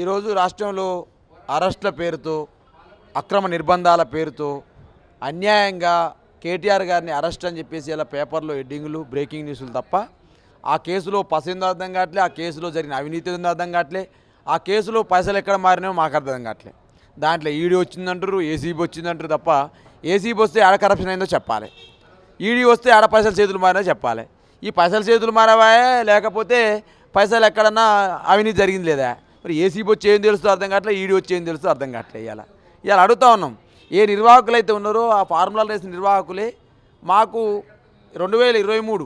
ఈరోజు రాష్ట్రంలో అరెస్టుల పేరుతో అక్రమ నిర్బంధాల పేరుతో అన్యాయంగా కేటీఆర్ గారిని అరెస్ట్ అని చెప్పేసి ఇలా పేపర్లో హెడ్డింగులు బ్రేకింగ్ న్యూస్లు తప్ప ఆ కేసులో పసిందో అర్థం కావట్లే ఆ కేసులో జరిగిన అవినీతి ఉందో అర్థం కావట్లే ఆ కేసులో పైసలు ఎక్కడ మారినాయో మాకు అర్థం కావట్లే. దాంట్లో ఈడీ వచ్చిందంటారు ఏసీబీ వచ్చిందంటారు తప్ప ఏసీబీ వస్తే ఆడ కరప్షన్ అయిందో చెప్పాలి. ఈడీ వస్తే ఆడ పైసలు చేతులు మారినా చెప్పాలి. ఈ పైసలు చేతులు మారవా లేకపోతే పైసలు ఎక్కడన్నా అవినీతి జరిగింది లేదా? మరి ఏసీబీ వచ్చి ఏం తెలుస్తుందో అర్థం కావట్లే ఈడీ వచ్చి ఏం తెలుస్తుందో అర్థం కావట్లే ఇవాళ. ఇవాళ అడుగుతా ఉన్నాం ఏ నిర్వాహకులు అయితే ఉన్నారో ఆ ఫార్ములా రేస్ నిర్వాహకులే మాకు రెండు వేల ఇరవై మూడు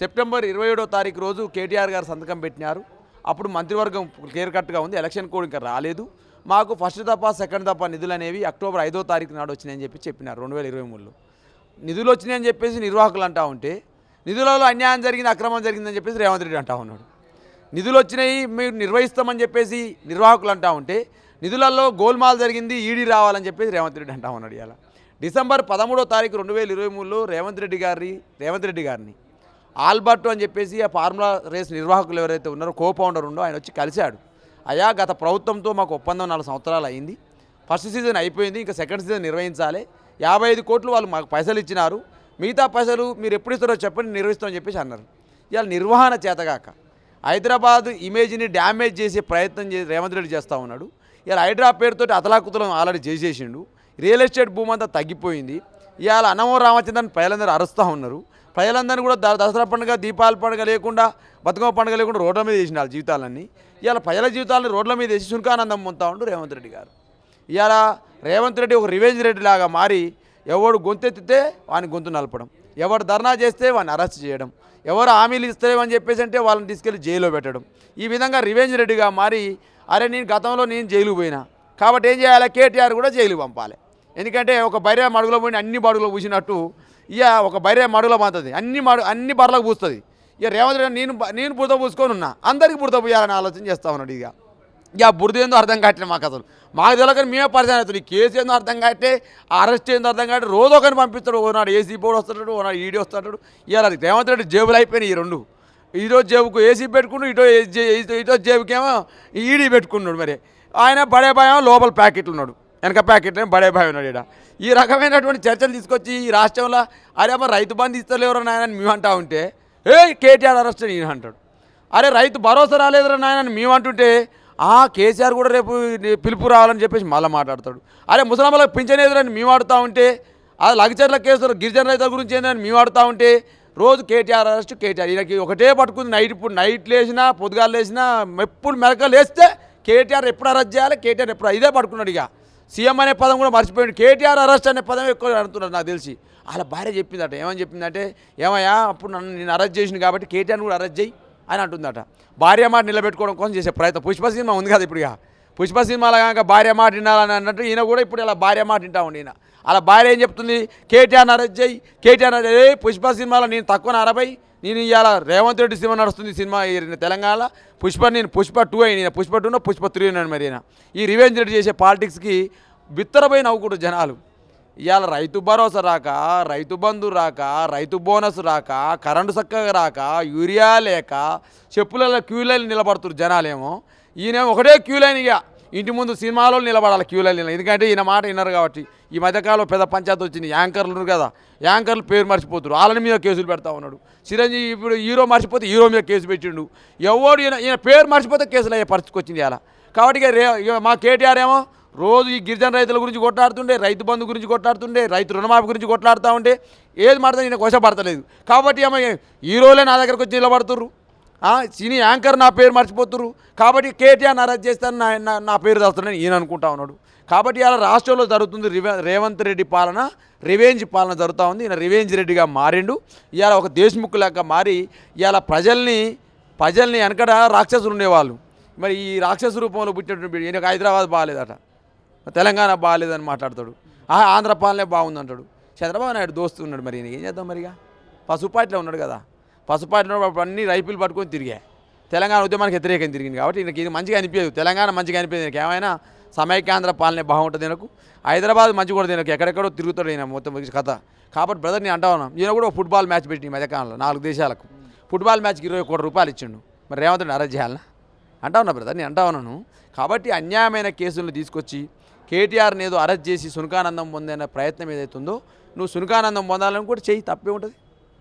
సెప్టెంబర్ ఇరవై ఏడో తారీఖు రోజు కేటీఆర్ గారు సంతకం పెట్టినారు. అప్పుడు మంత్రివర్గం క్లియర్ కట్గా ఉంది ఎలక్షన్ కోడ్ ఇంకా రాలేదు. మాకు ఫస్ట్ దఫా సెకండ్ తప్ప నిధులు అనేవి అక్టోబర్ ఐదో తారీఖు నాడు వచ్చినాయని చెప్పి చెప్పినారు రెండు వేల ఇరవై మూడులో. నిధులు వచ్చినాయని చెప్పేసి నిర్వాహకులు అంటా ఉంటే నిధులలో అన్యాయం జరిగింది అక్రమం జరిగిందని చెప్పేసి రేవంత్ రెడ్డి అంటా ఉన్నాడు. నిధులు వచ్చినాయి మీరు నిర్వహిస్తామని చెప్పేసి నిర్వాహకులు అంటా ఉంటే నిధులలో గోల్మాల్ జరిగింది ఈడీ రావాలని చెప్పేసి రేవంత్ రెడ్డి అంటా ఉన్నాడు ఇలా డిసెంబర్ పదమూడో తారీఖు రెండు వేల ఇరవై మూడులో రేవంత్ రెడ్డి గారి రేవంత్ రెడ్డి గారిని ఆల్బర్ట్ అని చెప్పేసి ఆ ఫార్ములా రేస్ నిర్వాహకులు ఎవరైతే ఉన్నారో కో ఫౌండర్ ఉండో ఆయన వచ్చి కలిశాడు. అయా గత ప్రభుత్వంతో మాకు ఒప్పందం నాలుగు సంవత్సరాలు అయింది. ఫస్ట్ సీజన్ అయిపోయింది ఇంకా సెకండ్ సీజన్ నిర్వహించాలి. యాభై ఐదు కోట్లు వాళ్ళు మాకు పైసలు ఇచ్చినారు. మిగతా పైసలు మీరు ఎప్పుడు ఇస్తారో చెప్పండి నిర్వహిస్తామని చెప్పేసి అన్నారు. ఇవాళ నిర్వహణ చేతగాక. హైదరాబాద్ ఇమేజ్ని డ్యామేజ్ చేసే ప్రయత్నం చేసి రేవంత్ రెడ్డి చేస్తూ ఉన్నాడు. ఇలా హైడ్రా పేరుతో అతలాకుతలం ఆల్రెడీ చేసేసిండు. రియల్ ఎస్టేట్ భూమి అంతా తగ్గిపోయింది. ఇవాళ అన్నమో రామచంద్రన్ ప్రజలందరూ అరుస్తూ ఉన్నారు. ప్రజలందరూ కూడా దసరా పండుగ దీపావళి పండుగ లేకుండా బతుకమ్మ పండుగ లేకుండా రోడ్ల మీద వేసిన వాళ్ళ జీవితాలన్నీ. ఇవాళ ప్రజల జీవితాలను రోడ్ల మీద వేసి సునకానందం పొందుతా ఉండు రేవంత్ రెడ్డి గారు. ఇవాళ రేవంత్ రెడ్డి ఒక రివెంజ్ రెడ్డి లాగా మారి ఎవడు గొంతెత్తితే వాని గొంతు నలపడం. ఎవడు ధర్నా చేస్తే వాడిని అరెస్ట్ చేయడం. ఎవరు హామీలు ఇస్తలేమని చెప్పేసి అంటే వాళ్ళని తీసుకెళ్ళి జైల్లో పెట్టడం. ఈ విధంగా రివెంజ్ రెడ్డిగా మారి అరే నేను గతంలో నేను జైలుకు పోయినా. కాబట్టి ఏం చేయాలి? కేటీఆర్ కూడా జైలుకు పంపాలి. ఎందుకంటే ఒక బైరే మడుగులో పోయిన అన్ని బడుగులో పూసినట్టు ఇక ఒక బైరే మడుగులో పంతుంది అన్ని మడు అన్ని బర్లకు పూస్తుంది. ఇక రేవంత్ రెడ్డి నేను నేను బుడత పూసుకొని ఉన్నా. అందరికీ బుడత పూయాలని ఆలోచన చేస్తా ఉన్నాడు ఇక. ఇక బురద ఏందో అర్థం కావట్లే మాకు అసలు. మాకు తెలియక మేమే పరిచయం అవుతుంది కేసు ఏందో అర్థం కావట్లే అరెస్ట్ ఏందో అర్థం కావట్లే. రోజు ఒకరిని పంపిస్తాడు ఓనాడు ఏసీ బోర్డు వస్తాడు ఓనాడు ఈడీ వస్తాడు ఇవాళ రేవంత్ రెడ్డి జేబులు అయిపోయినాయి ఈ రెండు. ఈరోజు జేబుకు ఏసీ పెట్టుకున్నాడు ఇటో ఏ- ఇటో ఇటో జేబుకేమో ఈడీ పెట్టుకున్నాడు మరి. ఆయన బడే భయం లోపల ప్యాకెట్లు ఉన్నాడు. వెనక ప్యాకెట్ బడే భయం ఉన్నాడు ఈడ. ఈ రకమైనటువంటి చర్చలు తీసుకొచ్చి ఈ రాష్ట్రంలో అరే అమ్మ రైతు బంధు ఇస్తలేరు నాయన మేము అంటా ఉంటే ఏ కేటీఆర్ అరెస్ట్ నేను అంటాడు. అరే రైతు భరోసా రాలేదురా నాయన మేము అంటుంటే ఆ కేసీఆర్ కూడా రేపు పిలుపు రావాలని చెప్పేసి మళ్ళీ మాట్లాడతాడు. అరే ముసలాంలకు పింఛన్ ఎదురని మేము ఆడుతూ ఉంటే అది లగచర్ల కేసులు గిరిజన రైతుల గురించి ఏంటని మేము ఆడుతూ ఉంటే రోజు కేటీఆర్ అరెస్ట్ కేటీఆర్. ఈయనకి ఒకటే పట్టుకుంది నైట్ ఇప్పుడు నైట్ లేచినా పొద్దుగాలు లేచినా ఎప్పుడు మెరక లేస్తే కేటీఆర్ ఎప్పుడు అరెస్ట్ చేయాలి కేటీఆర్ ఎప్పుడు ఇదే పట్టుకున్నాడు ఇక. సీఎం అనే పదం కూడా మర్చిపోయాడు. కేటీఆర్ అరెస్ట్ అనే పదం ఎక్కువ అడుగుతున్నాడు నాకు తెలిసి. వాళ్ళ భార్య చెప్పిందట ఏమని చెప్పిందంటే ఏమయ్యా అప్పుడు నన్ను నేను అరెస్ట్ చేసిన కాబట్టి కేటీఆర్ని కూడా అరెస్ట్ చేయి. అని అంటుందట. భార్య మాట నిలబెట్టుకోవడం కోసం చేసే ప్రయత్నం. పుష్ప సినిమా ఉంది కదా ఇప్పుడు ఇక పుష్ప సినిమాలో కనుక భార్య మాట వినాలని అన్నట్టు ఈయన కూడా ఇప్పుడు ఇలా భార్య మాట వింటా ఉండి ఈయన. అలా భార్య ఏం చెప్తుంది? కేటీఆర్ అరెస్ట్ చేయి కేటీఆర్ అరెస్ట్ ఏ పుష్ప సినిమాలో నేను తక్కువ అరవై నేను ఇవాళ రేవంత్ రెడ్డి సినిమా నడుస్తుంది సినిమా తెలంగాణలో. పుష్ప నేను పుష్ప టూ అయిన పుష్ప టూనో పుష్ప త్రీ ఉన్నాను మరి ఈయన. ఈ రివెంజ్ రెడ్డి చేసే పాలిటిక్స్కి బిత్తరపోయి నవ్వుకుంటు జనాలు. ఇవాళ రైతు భరోసా రాక రైతు బంధు రాక రైతు బోనస్ రాక కరెంటు చక్కగా రాక యూరియా లేక చెప్పులలో క్యూ లైన్ నిలబడుతున్నారు జనాలేమో. ఈయన ఒకటే క్యూ లైన్ ఇక ఇంటి ముందు సినిమాలో నిలబడాలి క్యూ లైన్ ఎందుకంటే ఈయన మాట విన్నారు కాబట్టి ఈ మధ్యకాలంలో పెద్ద పంచాయతీ వచ్చింది. యాంకర్లు కదా. యాంకర్లు పేరు మర్చిపోతారు వాళ్ళని మీద కేసులు పెడతా ఉన్నాడు. చిరంజీవి ఇప్పుడు హీరో మర్చిపోతే హీరో మీద కేసు పెట్టిండు. ఎవడు ఈయన ఈయన పేరు మర్చిపోతే కేసులు అయ్యే పరిస్థితికి వచ్చింది అలా కాబట్టి రే ఇక మా కేటీఆర్ ఏమో రోజు ఈ గిరిజన రైతుల గురించి కొట్లాడుతుండే రైతు బంధు గురించి కొట్లాడుతుండే రైతు రుణమాఫీ గురించి కొట్లాడుతూ ఉంటే ఏది మాట్లాడితే ఈయన వశపడతలేదు. కాబట్టి ఆమె హీరోలే నా దగ్గరకు వచ్చి నిలబడుతుర్రు. సినీ యాంకర్ నా పేరు మర్చిపోతుర్రు. కాబట్టి కేటీఆర్ అరెస్ట్ చేస్తాను నా నా- పేరు దాస్తున్నాను ఈయన అనుకుంటా ఉన్నాడు. కాబట్టి ఇలా రాష్ట్రంలో జరుగుతుంది రేవంత్ రెడ్డి పాలన రివెంజ్ పాలన జరుగుతూ ఉంది. ఈయన రివేంజ్ రెడ్డిగా మారిండు. ఇవాళ ఒక దేశముఖ్ లెక్క మారి ఇవాళ ప్రజల్ని ప్రజల్ని వెనకడ రాక్షసులు ఉండేవాళ్ళు. మరి ఈ రాక్షస రూపంలో పుట్టినటువంటి ఈయనకు హైదరాబాద్ బాగాలేదట తెలంగాణ బాగాలేదని మాట్లాడతాడు. ఆ ఆంధ్ర పాలనే బాగుందంటాడు. చంద్రబాబు నాయుడు దోస్తు ఉన్నాడు మరి ఏం చేద్దాం మరిగా పసుపాటిలో ఉన్నాడు కదా. పసుపాటిలో ఉన్నప్పుడు అన్ని రైఫిల్ పట్టుకొని తిరిగా. తెలంగాణ ఉద్యమానికి వ్యతిరేకంగా తిరిగింది కాబట్టి ఈయనకి ఇది మంచిగా అనిపించదు. తెలంగాణ మంచిగా అనిపించింది. ఈయనకి ఏమైనా సమైక్యాంధ్ర పాలనే బాగుంటుంది ఈయనకు హైదరాబాద్ మంచి కూడా ఈయనకు ఎక్కడెక్కడో తిరుగుతాడు ఈయన మొత్తం కథ. కాబట్టి బ్రదర్ నేను అంటా ఉన్నాను ఈయన కూడా ఫుట్బాల్ మ్యాచ్ పెట్టి ఈ మధ్యకాలంలో నాలుగు దేశాలకు. ఫుట్బాల్ మ్యాచ్కి ఇరవై కోటి రూపాయలు ఇచ్చిండు. మరి రేవంత్ రెడ్డి అరెస్ట్ చేయాలనా? అంటా ఉన్నా బ్రదర్ నేను అంటా ఉన్నాను. కాబట్టి అన్యాయమైన కేసులను తీసుకొచ్చి కేటీఆర్ని ఏదో అరెస్ట్ చేసి సునకానందం పొందే ప్రయత్నం ఏదైతుందో నువ్వు సునకానందం కూడా చెయ్యి తప్పే ఉంటుంది.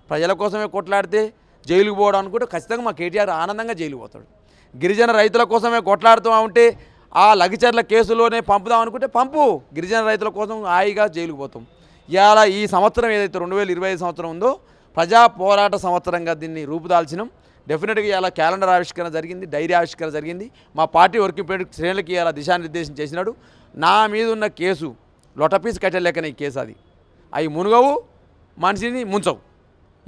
ప్రజల కోసమే కొట్లాడితే జైలుకు పోవడం అనుకుంటే ఖచ్చితంగా మా కేటీఆర్ ఆనందంగా జైలుకు పోతాడు. గిరిజన రైతుల కోసమే కొట్లాడుతూ ఉంటే ఆ లగిచర్ల కేసులోనే పంపుదాం అనుకుంటే పంపు. గిరిజన రైతుల కోసం హాయిగా జైలుకు పోతాం. ఇవాళ ఈ సంవత్సరం ఏదైతే రెండు వేల ఇరవై ఐదు సంవత్సరం ఉందో ప్రజా పోరాట సంవత్సరంగా దీన్ని రూపుదాల్చినాం. డెఫినెట్గా ఇలా క్యాలెండర్ ఆవిష్కరణ జరిగింది డైరీ ఆవిష్కరణ జరిగింది. మా పార్టీ వర్కింగ్ ప్రెసిడెంట్ శ్రేణులకి ఇలా దిశానిర్దేశం చేసినాడు. నా మీద ఉన్న కేసు లొటపీస్ కట్టలేకనే ఈ కేసు అది. అవి మునుగవు మనిషిని ముంచవు.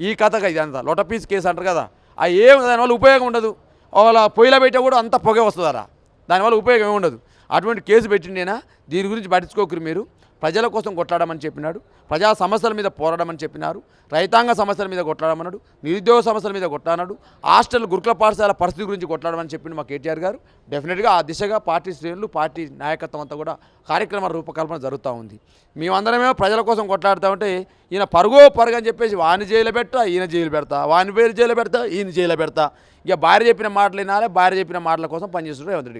ఈ కథగా ఇదంతా. లొటపీస్ కేసు అంటారు కదా అవి ఏం దానివల్ల ఉపయోగం ఉండదు. వాళ్ళ పొయ్యిలో పెట్టే కూడా అంత పొగ వస్తుందరా. దానివల్ల ఉపయోగం ఏమి ఉండదు. అటువంటి కేసు పెట్టిండేనా? దీని గురించి పట్టించుకోకరు మీరు. ప్రజల కోసం కొట్లాడమని చెప్పినాడు. ప్రజా సమస్యల మీద పోరాడమని చెప్పినారు. రైతాంగ సమస్యల మీద కొట్లాడమన్నాడు. నిరుద్యోగ సమస్యల మీద కొట్లాడాడు హాస్టల్ గురుకుల పాఠశాల పరిస్థితి గురించి కొట్లాడమని చెప్పిండు మా కేటీఆర్ గారు. డెఫినెట్గా ఆ దిశగా పార్టీ శ్రేణులు పార్టీ నాయకత్వం అంతా కూడా కార్యక్రమ రూపకల్పన జరుగుతూ ఉంది. మేమందరమేమో ప్రజల కోసం కొట్లాడుతూ ఉంటే ఈయన పరుగో పరుగు అని చెప్పేసి వాని జైలు పెడతా ఈయన జైలు పెడతా వాని పేరు జైలు పెడతా ఈయన జైలు పెడతా. ఇక భార్య చెప్పిన మాటలు వినాలి భార్య చెప్పిన మాటల కోసం పనిచేస్తున్నారు రేవంత్ రెడ్డి గారు.